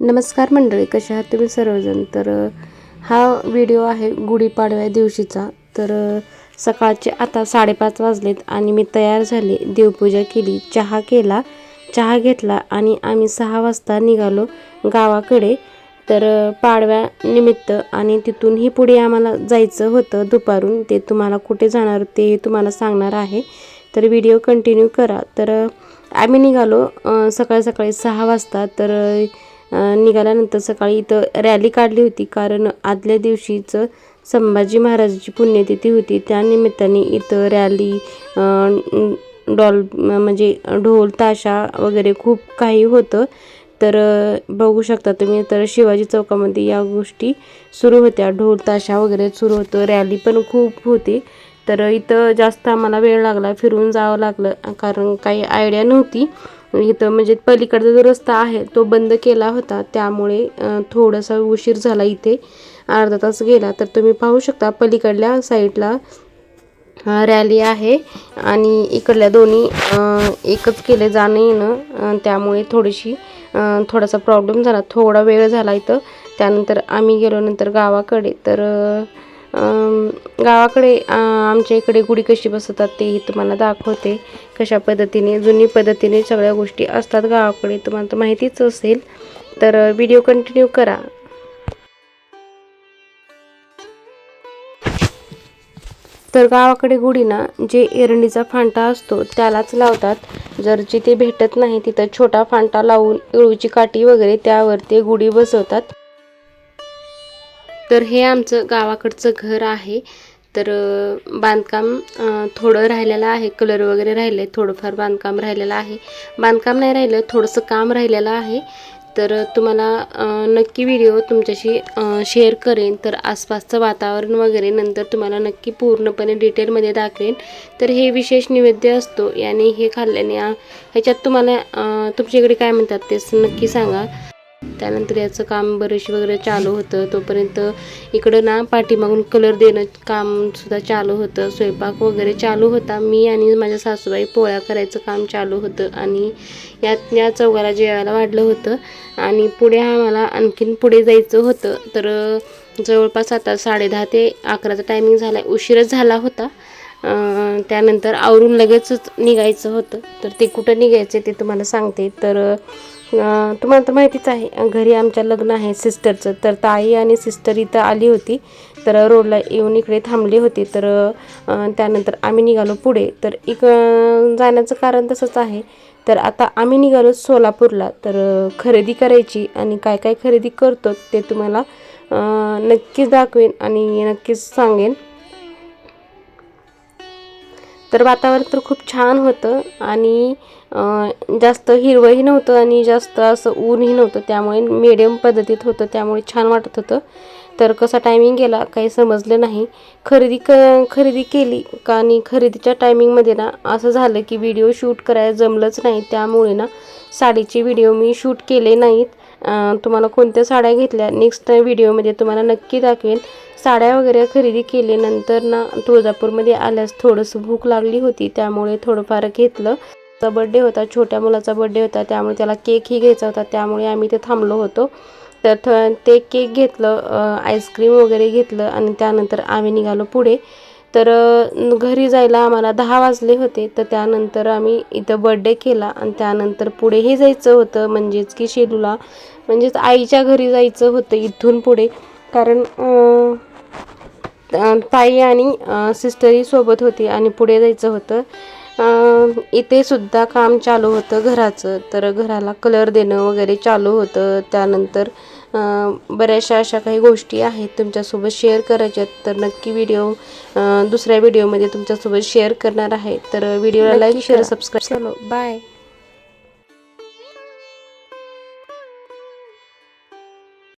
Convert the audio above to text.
नमस्कार मंडळी कशा आहात तुम्ही सर्वजण? तर हा व्हिडिओ आहे गुढीपाडव्या दिवशीचा. तर सकाळचे आता साडेपाच वाजलेत आणि मी तयार झाले देवपूजा केली चहा केला चहा घेतला आणि आम्ही सहा वाजता निघालो गावाकडे. तर पाडव्यानिमित्त पाडव्या निमित्त आणि तिथूनही पुढे आम्हाला जायचं होतं दुपारून. ते तुम्हाला कुठे जाणार ते तुम्हाला सांगणार आहे. तर व्हिडिओ कंटिन्यू करा. तर आम्ही निघालो सकाळी सकाळी सहा वाजता. तर निघाल्यानंतर सकाळी इथं रॅली काढली होती. कारण आदल्या दिवशीचं संभाजी महाराजाची पुण्यतिथी होती. त्यानिमित्ताने इथं रॅली डॉल म्हणजे ढोल ताशा वगैरे खूप काही होतं. तर बघू शकता तुम्ही तर शिवाजी चौकामध्ये या गोष्टी सुरू होत्या. ढोल ताशा वगैरे सुरू होतं. रॅली पण खूप होती. तर इथं जास्त आम्हाला वेळ लागला. फिरून जावं लागलं. कारण काही आयडिया नव्हती. इथं म्हणजे पलीकडचा जो रस्ता आहे तो बंद केला होता. त्यामुळे थोडासा उशीर झाला इथे. अर्धा तास गेला तर तुम्ही पाहू शकता पलीकडल्या साईडला रॅली आहे. आणि इकडल्या दोन्ही एकच केले जाणं येणं त्यामुळे थोडीशी थोडासा प्रॉब्लेम झाला. थोडा वेळ झाला इथं. त्यानंतर आम्ही गेलो नंतर गावाकडे. तर गावाकडे आमच्या इकडे गुढी कशी बसवतात तेही तुम्हाला दाखवते. कशा पद्धतीने जुनी पद्धतीने सगळ्या गोष्टी असतात गावाकडे तुम्हाला तर माहितीच असेल. तर व्हिडिओ कंटिन्यू करा. तर गावाकडे गुढीना जे एरंडीचा फांटा असतो त्यालाच लावतात. जर जिथे भेटत नाही तिथं छोटा फांटा लावून इळूची काठी वगैरे त्यावर ते गुढी बसवतात. तर हे आमचं गावाकडचं घर आहे. तर बांधकाम थोडं राहिलेलं आहे. कलर वगैरे राहिले थोडंफार बांधकाम राहिलेलं आहे. बांधकाम नाही राहिलं थोडंसं काम राहिलेलं आहे. तर तुम्हाला नक्की व्हिडिओ तुमच्याशी शेअर करेन. तर आसपासचं वातावरण वगैरे नंतर तुम्हाला नक्की पूर्णपणे डिटेलमध्ये दाखवेन. तर हे विशेष नैवेद्य असतो. याने हे खाल्ल्याने ह्याच्यात तुम्हाला तुमच्याकडे काय म्हणतात ते स- नक्की सांगा. त्यानंतर याचं काम बरेचशी वगैरे चालू होतं. तोपर्यंत इकडं ना पाठीमागून कलर देणं कामसुद्धा चालू होतं. स्वयंपाक वगैरे चालू होता. मी आणि माझ्या सासूबाई पोळ्या करायचं काम चालू होतं आणि यात या चौघाला जेवायला वाढलं होतं. आणि पुढे आम्हाला आणखीन पुढे जायचं होतं. तर जवळपास आता साडेदहा ते अकराचा टायमिंग झाला उशीरच झाला होता. त्यानंतर आवरून लगेचच निघायचं होतं. तर ते कुठं निघायचं ते तुम्हाला सांगते. तर तुम्हाला तर माहितीच आहे घरी आमच्या लग्न आहे सिस्टरचं तर ताई आणि सिस्टर इथं आली होती. तर रोडला येऊन इकडे थांबली होती. तर त्यानंतर आम्ही निघालो पुढे. तर इक जाण्याचं कारण तसंच आहे. तर आता आम्ही निघालो सोलापूरला. तर खरेदी करायची आणि काय काय खरेदी करतो ते तुम्हाला नक्कीच दाखवेन आणि नक्कीच सांगेन. तर वातावरण तर खूप छान होतं आणि जास्त हिरवंही नव्हतं आणि जास्त असं ऊनही नव्हतं. त्यामुळे मिडियम पद्धतीत होतं त्यामुळे छान वाटत होतं. तर कसा टायमिंग गेला काही समजलं नाही. खरेदी क खरेदी केली का आणि खरेदीच्या टायमिंगमध्ये ना असं झालं की व्हिडिओ शूट करायला जमलंच नाही. त्यामुळे ना साडीचे व्हिडिओ मी शूट केले नाहीत. तुम्हाला कोणत्या साड्या घेतल्या? नेक्स्ट व्हिडिओमध्ये तुम्हाला नक्की दाखवेन. साड्या वगैरे खरेदी केल्यानंतर ना तुळजापूरमध्ये आल्यास थोडंसं भूक लागली होती त्यामुळे थोडंफार घेतलं. चा बड्डे होता छोट्या मुलाचा बड्डे होता त्यामुळे त्याला केकही घ्यायचा होता त्यामुळे आम्ही ते थांबलो होतो. तर थ ते केक घेतलं आईस्क्रीम वगैरे घेतलं आणि त्यानंतर आम्ही निघालो पुढे. तर घरी जायला आम्हाला दहा वाजले होते. तर त्यानंतर आम्ही इथं बड्डे केला आणि त्यानंतर पुढेही जायचं होतं. म्हणजेच की शेलूला. म्हणजेच आईच्या घरी जायचं होतं इथून पुढे. कारण ताई आणि सिस्टरही सोबत होती आणि पुढे जायचं होतं. इथे सुद्धा काम चालू होतं घराचं. तर घराला कलर देणं वगैरे चालू होतं. त्यानंतर बऱ्याचशा अशा काही गोष्टी आहेत तुमच्यासोबत शेअर करायच्यात तर नक्की व्हिडिओ दुसऱ्या व्हिडिओमध्ये तुमच्यासोबत शेअर करणार आहे. तर व्हिडिओला लाईक शेअर सबस्क्राईब चलो बाय